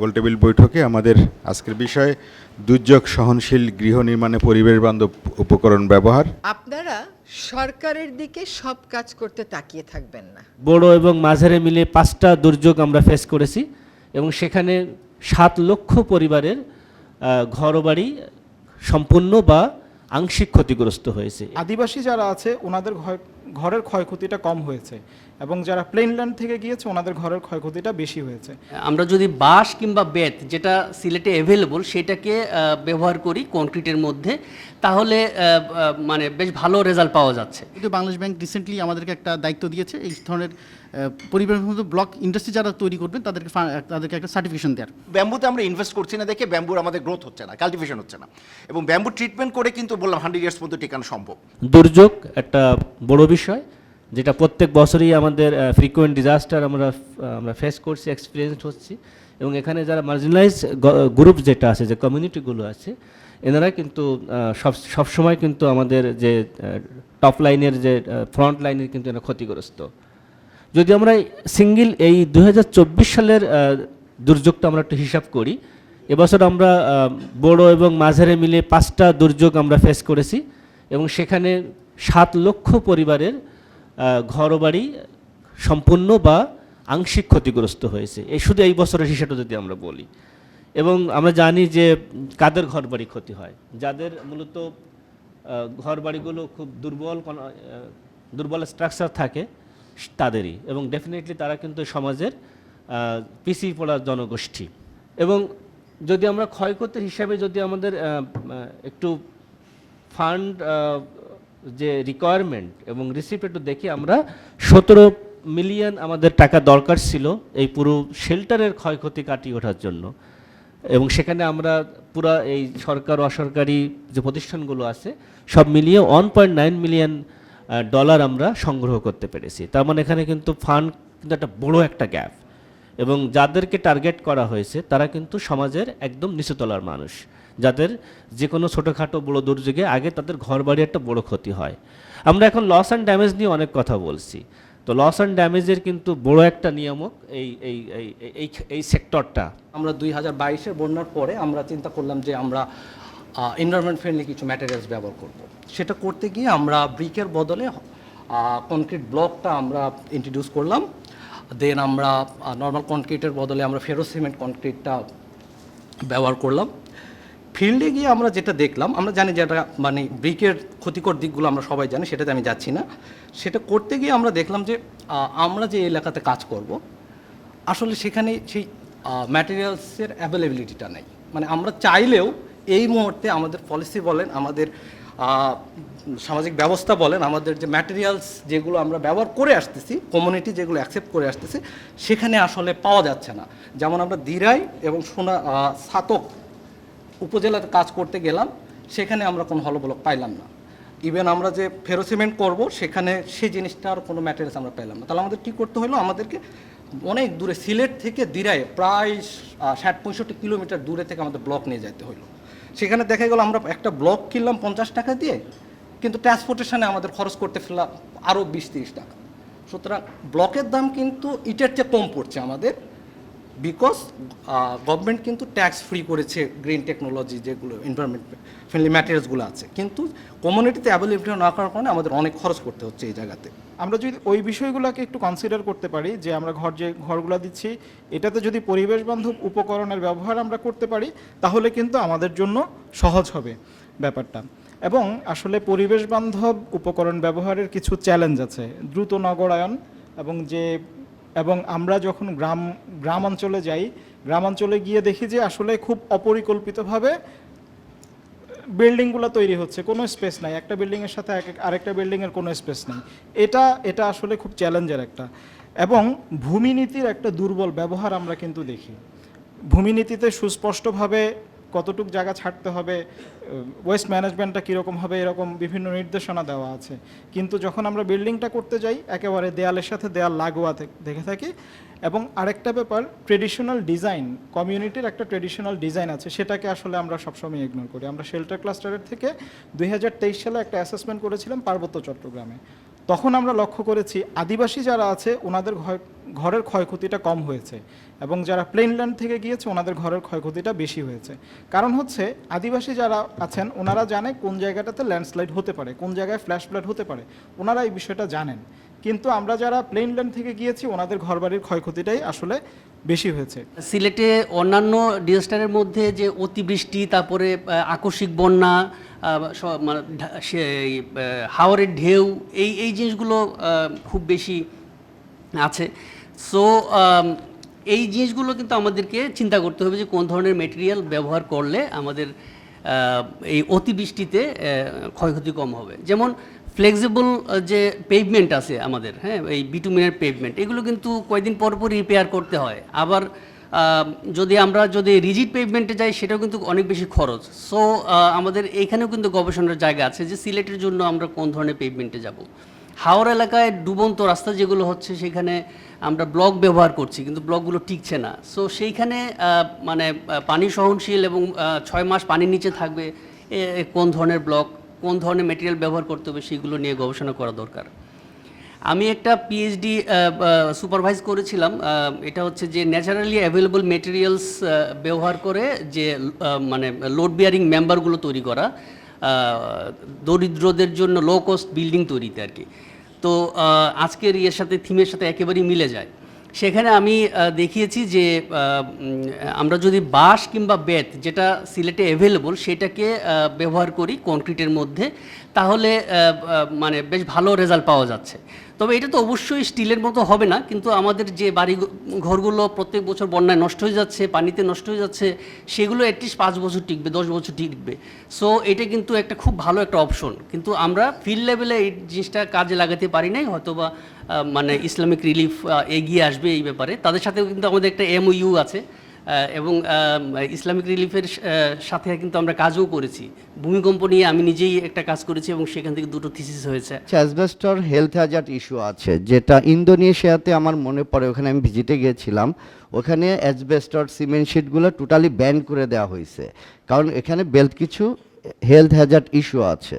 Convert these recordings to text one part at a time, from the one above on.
গোলটেবিল বৈঠকে আমাদের আজকের বিষয় দুর্যোগ সহনশীল গৃহ নির্মাণে পরিবেশ বান্ধব উপকরণ ব্যবহার। আপনারা সরকারের দিকে সব কাজ করতে তাকিয়ে থাকবেন না। বড় এবং মাঝারে মিলে পাঁচটা দুর্যোগ আমরা ফেস করেছি এবং সেখানে সাত লক্ষ পরিবারের ঘরবাড়ি সম্পূর্ণ বা আংশিক ক্ষতিগ্রস্ত হয়েছে। আদিবাসী যারা আছে ওনাদের ঘর- ঘরের ক্ষয়ক্ষতিটা কম হয়েছে এবং যারা প্লেনল্যান্ড থেকে গিয়েছে ওনাদের ঘরের ক্ষয়ক্ষতিটা বেশি হয়েছে। আমরা যদি বাঁশ কিংবা বেত যেটা সিলেটে অ্যাভেলেবল সেটাকে ব্যবহার করি কনক্রিটের মধ্যে তাহলে মানে বেশ ভালো রেজাল্ট পাওয়া যাচ্ছে। কিন্তু বাংলাদেশ ব্যাংক রিসেন্টলি আমাদেরকে একটা দায়িত্ব দিয়েছে এই ধরনের পরিবেশ ব্লক ইন্ডাস্ট্রি যারা তৈরি করবেন তাদেরকে তাদেরকে একটা সার্টিফিকেশন দেওয়ার ব্যাম্বুতে আমরা ইনভেস্ট করছি না দেখে ব্যাম্বুর আমাদের গ্রোথ হচ্ছে না কাল্টিভেশন হচ্ছে না। এবং ব্যাম্বু ট্রিটমেন্ট করে কিন্তু বললাম হান্ড্রেড ইয়ার্স পর্যন্ত টেকানো সম্ভব। দুর্যোগ একটা বড় বিষয়। যেটা প্রত্যেক বছরই আমাদের ফ্রিকোয়েন্ট ডিজাস্টার আমরা আমরা ফেস করছি এক্সপিরিয়েন্স হচ্ছি। এবং এখানে যারা মার্জিনালাইজ গ্রুপ যেটা আছে, যে কমিউনিটিগুলো আছে, এনারা কিন্তু সব সবসময় কিন্তু আমাদের যে টপ লাইনের যে ফ্রন্ট লাইনের কিন্তু এরা ক্ষতিগ্রস্ত। যদি আমরা সিঙ্গেল এই দু হাজার চব্বিশ সালের দুর্যোগটা আমরা একটু হিসাব করি, এবছর আমরা বড় এবং মাঝারে মিলে পাঁচটা দুর্যোগ আমরা ফেস করেছি। এবং সেখানে সাত লক্ষ পরিবারের ঘরবাড়ি সম্পূর্ণ বা আংশিক ক্ষতিগ্রস্ত হয়েছে। এই শুধু এই বছরের হিসাবটা যদি আমরা বলি। এবং আমরা জানি যে কাদের ঘরবাড়ি ক্ষতি হয়? যাদের মূলত ঘরবাড়িগুলো খুব দুর্বল দুর্বল স্ট্রাকচার থাকে, তাদেরই। এবং ডেফিনেটলি তারা কিন্তু সমাজের পিছিয়ে পড়া জনগোষ্ঠী। এবং যদি আমরা ক্ষয়ক্ষতির হিসাবে যদি আমাদের একটু ফান্ড যে রিকোয়ারমেন্ট এবং রিসিপ্ট একটু দেখি, আমরা সতেরো মিলিয়ন আমাদের টাকা দরকার ছিল এই পুরো শেল্টারের ক্ষয়ক্ষতি কাটিয়ে ওঠার জন্য। এবং সেখানে আমরা পুরা এই সরকার অসরকারি যে প্রতিষ্ঠানগুলো আছে, সব মিলিয়ে one point nine million dollar আমরা সংগ্রহ করতে পেরেছি। তার মানে এখানে কিন্তু ফান্ড কিন্তু একটা বড় একটা গ্যাপ এবং যাদেরকে টার্গেট করা হয়েছে, তারা কিন্তু সমাজের একদম নিচুতলার মানুষ। যাদের যে কোনো ছোটোখাটো বড় দুর্যোগে আগে তাদের ঘর বাড়ি একটা বড় ক্ষতি হয়। আমরা এখন লস অ্যান্ড ড্যামেজ নিয়ে অনেক কথা বলছি। তো লস অ্যান্ড ড্যামেজের কিন্তু বড় একটা নিয়ামক এই এই এই এই সেক্টরটা আমরা দুই হাজার বাইশের বন্যার পরে আমরা চিন্তা করলাম যে আমরা এনভায়রনমেন্ট ফ্রেন্ডলি কিছু ম্যাটেরিয়ালস ব্যবহার করব। সেটা করতে গিয়ে আমরা ব্রিকের বদলে কনক্রিট ব্লকটা আমরা ইন্ট্রোডিউস করলাম। দেন আমরা নর্মাল কনক্রিটের বদলে আমরা ফেরো সিমেন্ট কনক্রিটটা ব্যবহার করলাম। ফিল্ডে গিয়ে আমরা যেটা দেখলাম, আমরা জানি যেটা মানে ব্রিকের ক্ষতিকর দিকগুলো আমরা সবাই জানি, সেটাতে আমি যাচ্ছি না। সেটা করতে গিয়ে আমরা দেখলাম যে আমরা যে এলাকাতে কাজ করব, আসলে সেখানে সেই ম্যাটেরিয়ালসের অ্যাভেলেবিলিটিটা নেই। মানে আমরা চাইলেও এই মুহূর্তে আমাদের পলিসি বলেন, আমাদের সামাজিক ব্যবস্থা বলেন, আমাদের যে ম্যাটেরিয়ালস যেগুলো আমরা ব্যবহার করে আসতেছি কমিউনিটি যেগুলো অ্যাকসেপ্ট করে আসতেছি, সেখানে আসলে পাওয়া যাচ্ছে না। যেমন আমরা দিরাই এবং সোনা সাতক উপজেলাতে কাজ করতে গেলাম, সেখানে আমরা কোনো হলবলক পাইলাম না। ইভেন আমরা যে ফেরোসিমেন্ট করব, সেখানে সেই জিনিসটার কোনো ম্যাটেরিয়ালস আমরা পেলাম না। তাহলে আমাদের কী করতে হলো আমাদেরকে অনেক দূরে সিলেট থেকে দিরায়, প্রায় ষাট পঁয়ষট্টি কিলোমিটার দূরে থেকে আমাদের ব্লক নিয়ে যেতে হলো সেখানে দেখা গেল আমরা একটা ব্লক কিনলাম পঞ্চাশ টাকা দিয়ে, কিন্তু ট্রান্সপোর্টেশনে আমাদের খরচ করতে ফেলা আরও বিশ তিরিশ টাকা। সুতরাং ব্লকের দাম কিন্তু ইটের চেয়ে কম পড়ছে আমাদের। বিকজ গভর্নমেন্ট কিন্তু ট্যাক্স ফ্রি করেছে গ্রিন টেকনোলজি যেগুলো এনভায়রনমেন্ট ফ্রেন্ডলি ম্যাটেরিয়ালসগুলো আছে। কিন্তু কমিউনিটিতে অ্যাভেলেবিলিটি না করার কারণে আমাদের অনেক খরচ করতে হচ্ছে এই জায়গাতে। আমরা যদি ওই বিষয়গুলোকে একটু কনসিডার করতে পারি, যে আমরা ঘর যে ঘরগুলো দিচ্ছি, এটাতে যদি পরিবেশ বান্ধব উপকরণের ব্যবহার আমরা করতে পারি, তাহলে কিন্তু আমাদের জন্য সহজ হবে ব্যাপারটা। এবং আসলে পরিবেশ বান্ধব উপকরণ ব্যবহারের কিছু চ্যালেঞ্জ আছে। দ্রুত নগরায়ন এবং যে এবং আমরা যখন গ্রাম গ্রাম অঞ্চলে যাই গ্রাম অঞ্চলে গিয়ে দেখি যে আসলে খুব অপরিকল্পিতভাবে বিল্ডিংগুলো তৈরি হচ্ছে, কোনো স্পেস নাই। একটা বিল্ডিংয়ের সাথে আরেকটা বিল্ডিংয়ের কোনো স্পেস নাই। এটা এটা আসলে খুব চ্যালেঞ্জের একটা। এবং ভূমিনীতির একটা দুর্বল ব্যবহার আমরা কিন্তু দেখি। ভূমিনীতিতে সুস্পষ্টভাবে কতটুক জায়গা ছাড়তে হবে ওয়েস্ট ম্যানেজমেন্টটা কীরকম হবে, এরকম বিভিন্ন নির্দেশনা দেওয়া আছে। কিন্তু যখন আমরা বিল্ডিংটা করতে যাই, একেবারে দেয়ালের সাথে দেয়াল লাগোয়া দেখে থাকি। এবং আরেকটা ব্যাপার ট্রেডিশনাল ডিজাইন কমিউনিটির একটা ট্রেডিশনাল ডিজাইন আছে, সেটাকে আসলে আমরা সবসময় ইগনোর করি। আমরা শেল্টার ক্লাস্টারের থেকে দুই হাজার তেইশ সালে একটা অ্যাসেসমেন্ট করেছিলাম পার্বত্য চট্টগ্রামে। তখন আমরা লক্ষ্য করেছি আদিবাসী যারা আছে, ওনাদের ঘর, ঘরের ক্ষয়ক্ষতিটা কম হয়েছে এবং যারা প্লেন ল্যান্ড থেকে গিয়েছে, ওনাদের ঘরের ক্ষয়ক্ষতিটা বেশি হয়েছে। কারণ হচ্ছে, আদিবাসী যারা আছেন, ওনারা জানে কোন জায়গাটাতে ল্যান্ডস্লাইড হতে পারে, কোন জায়গায় ফ্ল্যাশ ফ্ল্যাট হতে পারে। ওনারা এই বিষয়টা জানেন। কিন্তু আমরা যারা প্লেন ল্যান্ড থেকে গিয়েছি, ওনাদের ঘরবাড়ির ক্ষয়ক্ষতিটাই আসলে বেশি হয়েছে। সিলেটে অন্যান্য ডিজাস্টারের মধ্যে যে অতিবৃষ্টি, তারপরে আকস্মিক বন্যা মানে হাওরের ঢেউ, এই এই জিনিসগুলো খুব বেশি আছে। সো এই জিনিসগুলো কিন্তু আমাদেরকে চিন্তা করতে হবে যে কোন ধরনের মেটেরিয়াল ব্যবহার করলে আমাদের এই অতিবৃষ্টিতে ক্ষয়ক্ষতি কম হবে। যেমন ফ্লেক্সিবল যে পেভমেন্ট আছে আমাদের হ্যাঁ এই বিটুমিনের পেভমেন্ট এগুলো কিন্তু কয়েকদিন পর পর রিপেয়ার করতে হয়। আবার যদি আমরা যদি রিজিড পেভমেন্টে যাই, সেটাও কিন্তু অনেক বেশি খরচ। সো আমাদের এখানেও কিন্তু গবেষণার জায়গা আছে যে সিলেটের জন্য আমরা কোন ধরনের পেভমেন্টে যাব। হাওড় এলাকায় ডুবন্ত রাস্তা যেগুলো হচ্ছে, সেখানে আমরা ব্লক ব্যবহার করছি, কিন্তু ব্লকগুলো টিকছে না। সো সেইখানে মানে পানি সহনশীল এবং ছয় মাস পানির নিচে থাকবে কোন ধরনের ব্লক কোন ধরনের মেটেরিয়াল ব্যবহার করতে হবে সেগুলো নিয়ে গবেষণা করা দরকার। আমি একটা পিএইচডি সুপারভাইজ করেছিলাম এটা হচ্ছে যে ন্যাচারালি অ্যাভেলেবল মেটেরিয়ালস ব্যবহার করে যে মানে লোড বিয়ারিং মেম্বারগুলো তৈরি করা দরিদ্রদের জন্য লো কস্ট বিল্ডিং তৈরিতে আর কি। তো আজকের ইয়ের সাথে থিমের সাথে একেবারেই মিলে যায়। সেখানে আমি দেখিয়েছি যে আমরা যদি বাঁশ কিংবা বেত যেটা সিলেটে অ্যাভেলেবল সেটাকে ব্যবহার করি কংক্রিটের মধ্যে, তাহলে মানে বেশ ভালো রেজাল্ট পাওয়া যাচ্ছে। তবে এটা তো অবশ্যই স্টিলের মতো হবে না, কিন্তু আমাদের যে বাড়ি ঘরগুলো প্রত্যেক বছর বন্যায় নষ্ট হয়ে যাচ্ছে, পানিতে নষ্ট হয়ে যাচ্ছে, সেগুলো অ্যাটলিস্ট পাঁচ বছর টিকবে, দশ বছর টিকবে। সো এটা কিন্তু একটা খুব ভালো একটা অপশন কিন্তু আমরা ফিল্ড লেভেলে এই জিনিসটা কাজে লাগাতে পারি নাই, হয়তোবা মানে ইসলামিক রিলিফ এগিয়ে আসবে এই ব্যাপারে। তাদের সাথেও কিন্তু আমাদের একটা এমওইউ আছে। এবং ইসলামিক রিলিফের সাথে কিন্তু আমরা কাজও করেছি। ভূমিকম্প নিয়ে আমি নিজেই একটা কাজ করেছি এবং সেখান থেকে দুটো থিসিস হয়েছে। অ্যাসবেস্টর হেলথ হ্যাজার্ড ইস্যু আছে, যেটা ইন্দোনেশিয়াতে আমার মনে পড়ে, ওখানে আমি ভিজিটে গিয়েছিলাম। ওখানে অ্যাসবেস্টর সিমেন্ট শিটগুলো টোটালি ব্যান করে দেওয়া হয়েছে। কারণ এখানে বেল্ট কিছু হেলথ হ্যাজার্ড ইস্যু আছে।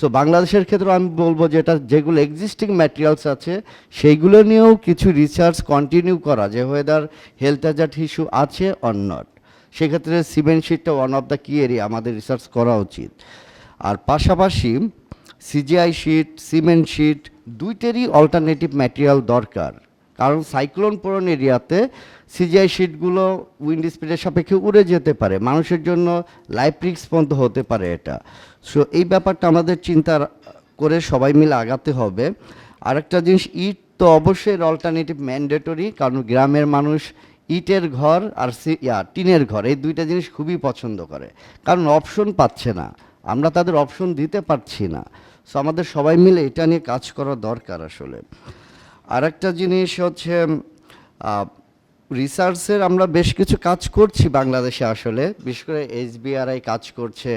সো বাংলাদেশের ক্ষেত্রে আমি বলব যেটা যেগুলো এক্সিস্টিং ম্যাটেরিয়ালস আছে, সেইগুলো নিয়েও কিছু রিসার্চ কন্টিনিউ করা যে ওয়েদার হেলথ হ্যাজার্ড ইস্যু আছে অর নট সেক্ষেত্রে cement শিটটা one of the key area আমাদের রিসার্চ করা উচিত। আর পাশাপাশি সিজিআই শিট সিমেন্ট শিট দুইটেরই অল্টারনেটিভ ম্যাটেরিয়াল দরকার। কারণ সাইক্লোন প্রবণ এরিয়াতে সিজিআই শিটগুলো উইন্ড স্পিডের সাপেক্ষে উড়ে যেতে পারে। মানুষের জন্য লাইফ রিক্স পর্যন্ত হতে পারে এটা। সো এই ব্যাপারটা আমাদের চিন্তা করে সবাই মিলে আগাতে হবে। আরেকটা জিনিস, ইট তো অবশ্যই অল্টারনেটিভ ম্যান্ডেটরি কারণ গ্রামের মানুষ ইটের ঘর আর ইয়া, টিনের ঘর, এই দুইটা জিনিস খুবই পছন্দ করে। কারণ অপশন পাচ্ছে না। আমরা তাদের অপশন দিতে পারছি না। সো আমাদের সবাই মিলে এটা নিয়ে কাজ করা দরকার আসলে। আর একটা জিনিস হচ্ছে রিসার্চের আমরা বেশ কিছু কাজ করছি বাংলাদেশে আসলে। বিশেষ করে এসবিআরআই কাজ করছে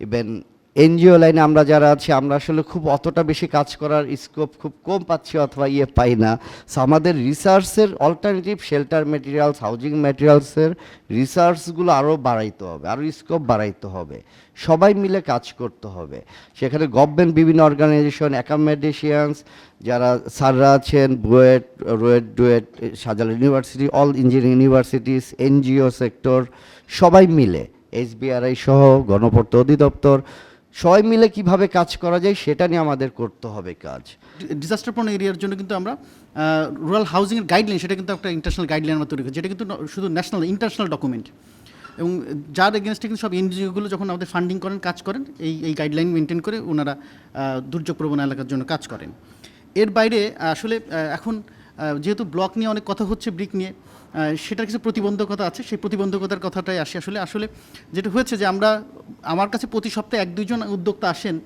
ইভেন এনজিও লাইনে আমরা যারা আছি, আমরা আসলে খুব অতটা বেশি কাজ করার স্কোপ খুব কম পাচ্ছি অথবা ইয়ে পাই না। সো আমাদের রিসার্চের অল্টারনেটিভ শেল্টার মেটেরিয়ালস হাউজিং মেটেরিয়ালসের রিসার্চগুলো আরও বাড়াইতে হবে আরও স্কোপ বাড়াইতে হবে। সবাই মিলে কাজ করতে হবে। সেখানে গভর্নমেন্ট বিভিন্ন অর্গানাইজেশন অ্যাকামেডিশিয়ানস যারা স্যাররা আছেন, BUET, RUET, DUET, সাজাল university all engineering universities NGO sector সবাই মিলে, এসবিআরআই সহ, গণপূর্ত অধিদপ্তর সবাই মিলে কীভাবে কাজ করা যায় সেটা নিয়ে আমাদের করতে হবে কাজ। ডিজাস্টার প্রণ এরিয়ার জন্য কিন্তু আমরা রুরাল হাউজিংয়ের গাইডলাইন সেটা কিন্তু একটা ইন্টারন্যাশনাল গাইডলাইন আমরা তৈরি করি যেটা কিন্তু শুধু ন্যাশনাল ইন্টারন্যাশনাল ডকুমেন্ট এবং যার এগেনস্টে কিন্তু সব এনজিওগুলো যখন আমাদের ফান্ডিং করেন, কাজ করেন, এই এই গাইডলাইন মেনটেন করে ওনারা দুর্যোগ প্রবণ এলাকার জন্য কাজ করেন। এর বাইরে আসলে এখন যেহেতু ব্লক নিয়ে অনেক কথা হচ্ছে ব্রিক নিয়ে সেটার কিছু প্রতিবন্ধকতা আছে। সেই প্রতিবন্ধকতার কথাটাই আসি আসলে। আসলে যেটা হয়েছে যে আমরা, আমার কাছে প্রতি সপ্তাহে এক দুইজন উদ্যোক্তা আসেন,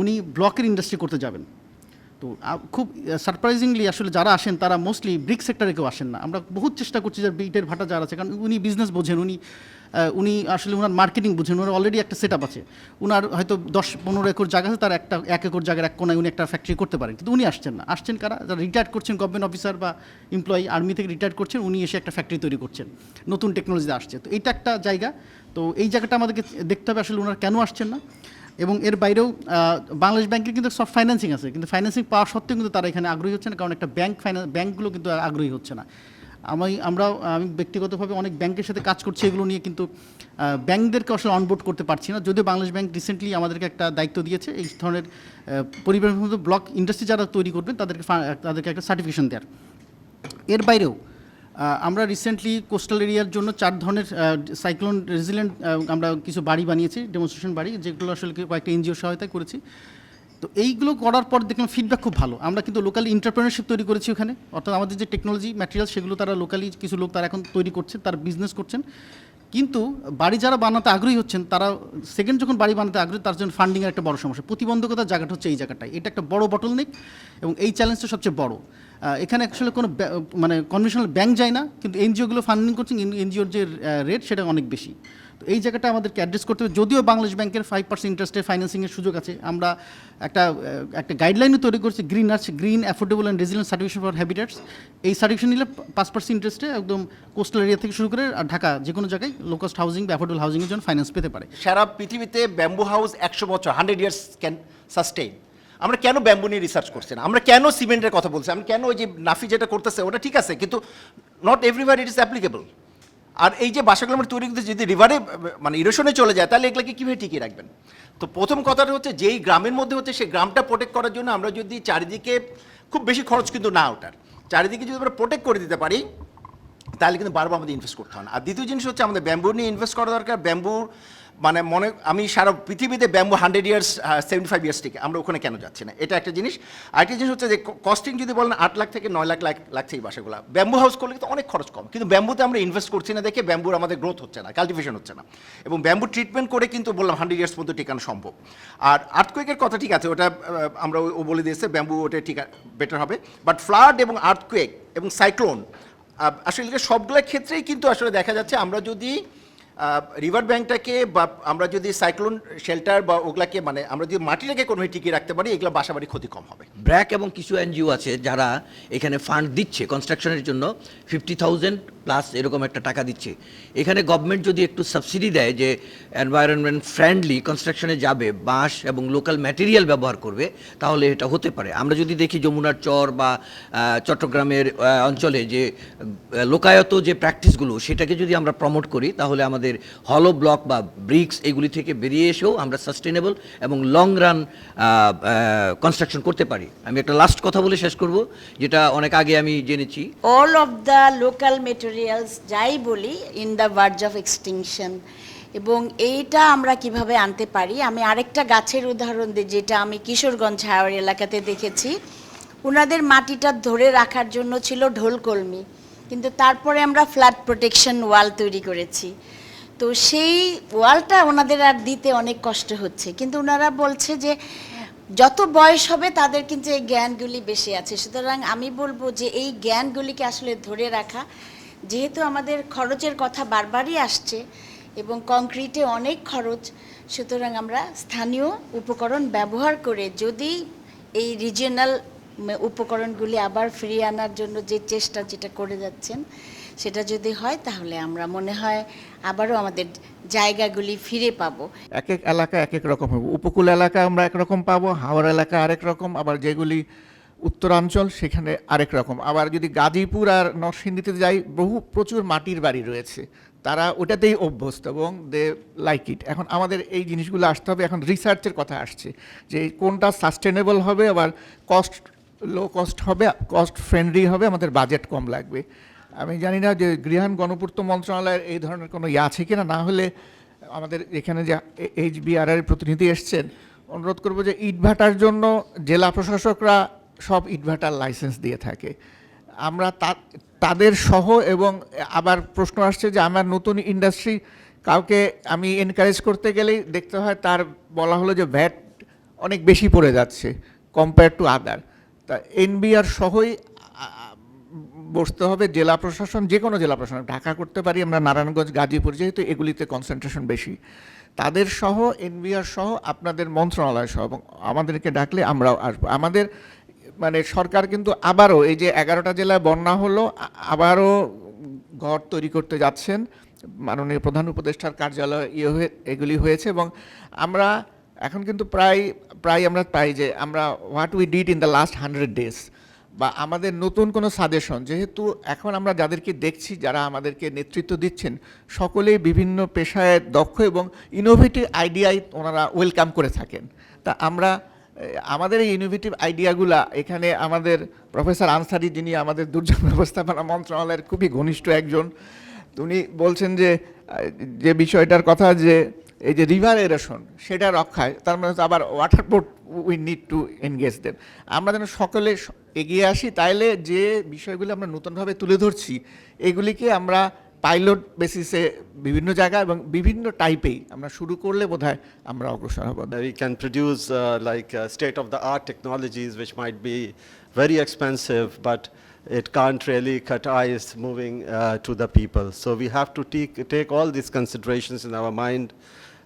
উনি ব্লকের ইন্ডাস্ট্রি করতে যাবেন। তো খুব সারপ্রাইজিংলি আসলে যারা আসেন, তারা মোস্টলি ব্রিক সেক্টরে কেউ আসেন না। আমরা বহুত চেষ্টা করছি যে বিটের ভাটা যারা আছে, কারণ উনি বিজনেস বোঝেন, উনি উনি আসলে ওনার মার্কেটিং বুঝেন ওনার অলরেডি একটা সেট আছে। ওনার হয়তো দশ পনেরো একর জায়গা আছে, তার একটা, এক একর জায়গার এক কোনায় উনি একটা ফ্যাক্টরি করতে পারেন। কিন্তু উনি আসছেন না। আসছেন কারা? যারা রিটায়ার করছেন গভর্নমেন্ট অফিসার বা এমপ্লয়ি আর্মি থেকে রিটায়ার করছেন, উনি এসে একটা ফ্যাক্টরি তৈরি করছেন। নতুন টেকনোলজিতে আসছে। তো এইটা একটা জায়গা। তো এই জায়গাটা আমাদেরকে দেখতে হবে আসলে ওনারা কেন আসছেন না। এবং এর বাইরেও বাংলাদেশ ব্যাংকের কিন্তু সব ফাইন্যান্সিং আছে। কিন্তু ফাইন্যান্সিং পাওয়া সত্ত্বেও কিন্তু তারা এখানে আগ্রহী হচ্ছে না। কারণ একটা ব্যাংক ফাইন্যান্স ব্যাংকগুলো কিন্তু আগ্রহী হচ্ছে না। আমি, আমরা, আমি ব্যক্তিগতভাবে অনেক ব্যাংকের সাথে কাজ করছি, এগুলো নিয়ে কিন্তু ব্যাংকদেরকে আসলে অনবোর্ড করতে পারছি না। যদিও বাংলাদেশ ব্যাংক রিসেন্টলি আমাদেরকে একটা দায়িত্ব দিয়েছে, এই ধরনের পরিবার ব্লক ইন্ডাস্ট্রি যারা তৈরি করবেন তাদেরকে তাদেরকে একটা সার্টিফিকেশন দেওয়ার এর বাইরেও আমরা রিসেন্টলি কোস্টাল এরিয়ার জন্য চার ধরনের সাইক্লোন রেজিলেন্ট আমরা কিছু বাড়ি বানিয়েছি ডেমনস্ট্রেশন বাড়ি, যেগুলো আসলে কয়েকটা এনজিও সহায়তা করেছি। তো এইগুলো করার পর দেখলাম ফিডব্যাক খুব ভালো আমরা কিন্তু লোকালি এন্টারপ্রেনারশিপ তৈরি করেছি ওখানে অর্থাৎ আমাদের যে টেকনোলজি ম্যাটেরিয়াল সেগুলো তারা লোকালি কিছু লোক তারা এখন তৈরি করছে তারা বিজনেস করছেন কিন্তু বাড়ি যারা বানাতে আগ্রহী হচ্ছেন তারা সেকেন্ড যখন বাড়ি বানাতে আগ্রহী তার জন্য ফান্ডিংয়ের একটা বড় সমস্যা প্রতিবন্ধকতার জায়গাটা হচ্ছে এই জায়গাটায় এটা একটা বড় বটলনেক এবং এই চ্যালেঞ্জটা সবচেয়ে বড় এখানে অ্যাকচুয়ালি কোনো মানে কনভেনশনাল ব্যাংক যায় না কিন্তু এনজিওগুলো ফান্ডিং করছেন এনজিওর যে রেট সেটা অনেক বেশি তো এই জায়গাটা আমাদেরকে অ্যাড্রেস করতে হবে। যদিও বাংলাদেশ ব্যাংকের ফাইভ পার্সেন্ট ইন্টারেস্টে ফাইন্যান্সিংয়ের সুযোগ আছে, আমরা একটা একটা গাইডলাইনও তৈরি করছি green arch green affordable and resilient certification for habitats এই সার্টিফিকেশন নিলে পাঁচ পার্সেন্ট ইন্টারেস্টে একদম কোস্টাল এরিয়া থেকে শুরু করে, আর ঢাকা যে কোনো জায়গায় লো কস্ট হাউজিং বা অ্যাফোর্ডেবল হাউজিংয়ের জন্য ফাইন্যান্স পেতে পারে। সারা পৃথিবীতে ব্যাম্বু হাউস একশো বছর হান্ড্রেড ইয়ার্স ক্যান সাস্টেইন আমরা কেন ব্যাম্বু নিয়ে রিসার্চ করছি না? আমরা কেন সিমেন্টের কথা বলছি? আমি কেন ওই যে নাফি যেটা করতেছে, ওটা ঠিক আছে, কিন্তু not everywhere it is applicable আর এই যে বাসাগুলো আমরা তৈরি যদি রিভারে মানে ইরোশনে চলে যায়, তাহলে এগুলোকে কীভাবে টিকিয়ে রাখবেন? তো প্রথম কথাটা হচ্ছে, যেই গ্রামের মধ্যে হচ্ছে, সেই গ্রামটা প্রোটেক্ট করার জন্য আমরা যদি চারিদিকে খুব বেশি খরচ কিন্তু না ওটার চারিদিকে যদি আমরা প্রোটেক্ট করে দিতে পারি তাহলে কিন্তু বারবার আমাদের ইনভেস্ট করতে হয় না। আর দ্বিতীয় জিনিস হচ্ছে আমাদের ব্যাম্বু নিয়ে ইনভেস্ট করা দরকার। ব্যাম্বুর মানে মনে, আমি সারা পৃথিবীতে bamboo hundred years seventy five years থেকে, আমরা ওখানে কেন যাচ্ছি না? এটা একটা জিনিস। আরেকটা জিনিস হচ্ছে যে কস্টিং যদি বলেন, আট লাখ থেকে নয় লাখ লাখ লাগছে এই বাসাগুলো ব্যাম্বু হাউস করলে কিন্তু অনেক খরচ কম। কিন্তু ব্যাম্বুতে আমরা ইনভেস্ট করছি না দেখে ব্যাম্বুর আমাদের গ্রোথ হচ্ছে না কাল্টিভেশন হচ্ছে না। এবং ব্যাম্বু ট্রিটমেন্ট করে কিন্তু বললাম হান্ড্রেড ইয়ার্স পর্যন্ত টিকানো সম্ভব। আর আর্থকুয়েকের কথা ঠিক আছে, ওটা আমরা ও বলে দিয়েছে ব্যাম্বু ওটা ঠিক বেটার হবে। বাট ফ্লাড এবং আর্থকুয়েক এবং সাইক্লোন আসলে সবগুলো ক্ষেত্রেই কিন্তু আসলে দেখা যাচ্ছে আমরা যদি রিভার ব্যাংকটাকে বা আমরা যদি সাইক্লোন শেল্টার বা ওগুলাকে মানে আমরা যদি মাটিটাকে কোনোভাবে টিকিয়ে রাখতে পারি, এগুলো বাসাবাড়ি ক্ষতি কম হবে। ব্র্যাক এবং কিছু এনজিও আছে যারা এখানে ফান্ড দিচ্ছে কনস্ট্রাকশনের জন্য, ফিফটি থাউজেন্ড প্লাস এরকম একটা টাকা দিচ্ছে। এখানে গভর্নমেন্ট যদি একটু সাবসিডি দেয় যে এনভায়রনমেন্ট ফ্রেন্ডলি কনস্ট্রাকশনে যাবে, বাঁশ এবং লোকাল ম্যাটেরিয়াল ব্যবহার করবে, তাহলে এটা হতে পারে। আমরা যদি দেখি যমুনার চর বা চট্টগ্রামের অঞ্চলে যে লোকায়ত যে প্র্যাকটিসগুলো সেটাকে যদি আমরা প্রমোট করি, তাহলে আমাদের হলো ব্লক বা ব্রিক্স এগুলি থেকে বেরিয়ে এসেও আমরা সাস্টেনেবল এবং লং রান কনস্ট্রাকশন করতে পারি। আমি একটা লাস্ট কথা বলে শেষ করব, যেটা অনেক আগে আমি জেনেছি। All of the local materials যাই বলি in the verge of extinction এবং এইটা আমরা কীভাবে আনতে পারি? আমি আরেকটা গাছের উদাহরণ দিই, যেটা আমি কিশোরগঞ্জ হাওয়ার এলাকাতে দেখেছি। ওনাদের মাটিটা ধরে রাখার জন্য ছিল ঢোলকলমি। কিন্তু তারপরে আমরা ফ্ল্যাট প্রোটেকশন ওয়াল তৈরি করেছি। তো সেই ওয়ালটা ওনাদের আর দিতে অনেক কষ্ট হচ্ছে। কিন্তু ওনারা বলছে যে যত বয়স হবে তাদের কিন্তু এই জ্ঞানগুলি বেশি আছে। সুতরাং আমি বলব যে এই জ্ঞানগুলিকে আসলে ধরে রাখা, যেহেতু আমাদের খরচের কথা বারবারই আসছে এবং কংক্রিটে অনেক খরচ, সুতরাং আমরা স্থানীয় উপকরণ ব্যবহার করে যদি এই রিজিয়নাল উপকরণগুলি আবার ফিরিয়ে আনার জন্য যে চেষ্টা যেটা করে যাচ্ছেন, সেটা যদি হয় তাহলে আমরা মনে হয় আবারও আমাদের জায়গাগুলি ফিরে পাবো। এক এক এলাকা এক এক রকম হবে উপকূল এলাকা আমরা একরকম পাবো, হাওড় এলাকা আরেক রকম, আবার যেগুলি উত্তরাঞ্চল সেখানে আরেক রকম। আবার যদি গাজীপুর আর নরসিংদীতে যাই, বহু প্রচুর মাটির বাড়ি রয়েছে। তারা ওটাতেই অভ্যস্ত এবং দে লাইক ইট। এখন আমাদের এই জিনিসগুলো আসতে হবে। এখন রিসার্চের কথা আসছে যে কোনটা সাস্টেনেবল হবে, আবার কস্ট, লো কস্ট হবে, কস্ট ফ্রেন্ডলি হবে, আমাদের বাজেট কম লাগবে। আমি জানি না যে গৃহায়ণ গণপূর্ত মন্ত্রণালয়ের এই ধরনের কোনো ইয়ে আছে কিনা, না হলে আমাদের এখানে যে এইচ বিআরআর প্রতিনিধি এসছেন, অনুরোধ করব যে ইটভাটার জন্য জেলা প্রশাসকরা সব ইটভাটার লাইসেন্স দিয়ে থাকে। আমরা তাদের সহ এবং আবার প্রশ্ন আসছে যে আমার নতুন ইন্ডাস্ট্রি কাউকে আমি এনকারেজ করতে গেলেই দেখতে হয় তার বলা হলো যে ভ্যাট অনেক বেশি পড়ে যাচ্ছে কম্পেয়ার টু আদার তা এনবিআর সহই বসতে হবে, জেলা প্রশাসন যে কোনো জেলা প্রশাসন, ঢাকা করতে পারি, আমরা নারায়ণগঞ্জ, গাজীপুর যেহেতু এগুলিতে কনসেন্ট্রেশন বেশি। তাদের সহ, এনবিআর সহ, আপনাদের মন্ত্রণালয় সহ, এবং আমাদেরকে ডাকলে আমরাও আসব। আমাদের মানে সরকার কিন্তু আবারও এই যে এগারোটা জেলায় বন্যা হলো আবারও ঘর তৈরি করতে যাচ্ছেন। মাননীয় প্রধান উপদেষ্টার কার্যালয় ইয়ে হয়ে, এগুলি হয়েছে, এবং আমরা এখন কিন্তু প্রায় প্রায় আমরা পাই যে আমরা what we did in the last hundred days বা আমাদের নতুন কোনো সাজেশন যেহেতু এখন আমরা যাদেরকে দেখছি, যারা আমাদেরকে নেতৃত্ব দিচ্ছেন, সকলেই বিভিন্ন পেশায় দক্ষ এবং ইনোভেটিভ আইডিয়াই ওনারা ওয়েলকাম করে থাকেন। তা আমরা আমাদের এই ইনোভেটিভ আইডিয়াগুলা এখানে আমাদের প্রফেসর আনসারি যিনি আমাদের দুর্যোগ ব্যবস্থাপনা মন্ত্রণালয়ের খুবই ঘনিষ্ঠ একজন, উনি বলছেন যে যে বিষয়টার কথা যে এই যে রিভার এরেশন সেটা রক্ষায়, তার মানে আবার water board we need to engage then আমরা যেন সকলে এগিয়ে আসি, তাইলে যে বিষয়গুলো আমরা নতুনভাবে তুলে ধরছি, এগুলিকে আমরা পাইলট বেসিসে বিভিন্ন জায়গা এবং বিভিন্ন টাইপেই আমরা শুরু করলে বোধ হয় আমরা অগ্রসর হব। We can produce like state of the art technologies which might be very expensive but it can't really cut ice moving to the people so we have to take take all this considerations in our mind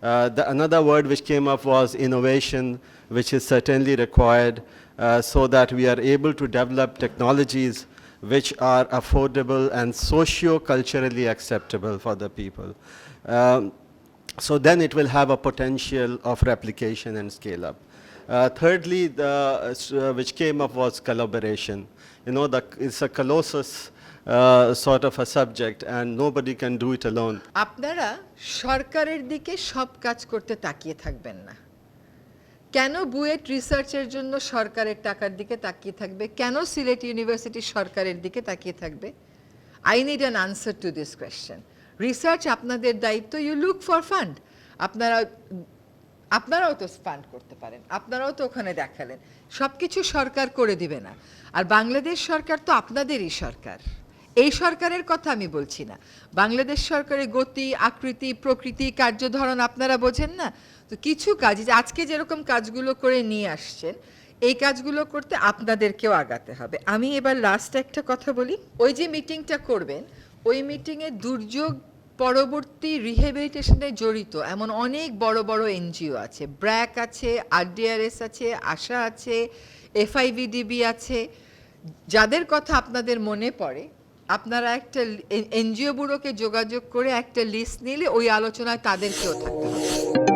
Uh, the, another word which came up was innovation, which is certainly required uh, so that we are able to develop technologies which are affordable and socio-culturally acceptable for the people. Um, so then it will have a potential of replication and scale up. Uh, thirdly, the, uh, uh, which came up was collaboration. You know, the, it's a colossus sort of a subject, and nobody can do it alone. আপনারা সরকারের দিকে সব কাজ করতে তাকিয়ে থাকবেন না। কেন বুয়েট রিসার্চের জন্য সরকারের টাকার দিকে তাকিয়ে থাকবে? কেন সিলেট ইউনিভার্সিটি সরকারের দিকে তাকিয়ে থাকবে? I need an answer to this question research আপনাদের দায়িত্ব। ইউ লুক ফর ফান্ড আপনারা আপনারাও তো ফান্ড করতে পারেন। আপনারাও তো ওখানে দেখালেন। সব কিছু সরকার করে দিবে না। আর বাংলাদেশ সরকার তো আপনাদেরই সরকার। এই সরকারের কথা আমি বলছি না। বাংলাদেশ সরকারের গতি, আকৃতি, প্রকৃতি কার্যধরন আপনারা বোঝেন না? তো কিছু কাজ আজকে যেরকম কাজগুলো করে নিয়ে আসছেন, এই কাজগুলো করতে আপনাদেরকেও আগাতে হবে। আমি এবার লাস্ট একটা কথা বলি। ওই যে মিটিংটা করবেন, ওই মিটিংয়ে দুর্যোগ পরবর্তী রিহেবিলিটেশনে জড়িত এমন অনেক বড় বড় এনজিও আছে। ব্র্যাক আছে আরডিআরএস আছে, আশা আছে এফআইভিডিবি আছে। যাদের কথা আপনাদের মনে পড়ে আপনারা একটা এনজিও ব্যুরোকে যোগাযোগ করে একটা লিস্ট নিলে ওই আলোচনায় তাদেরকেও থাকতে হবে।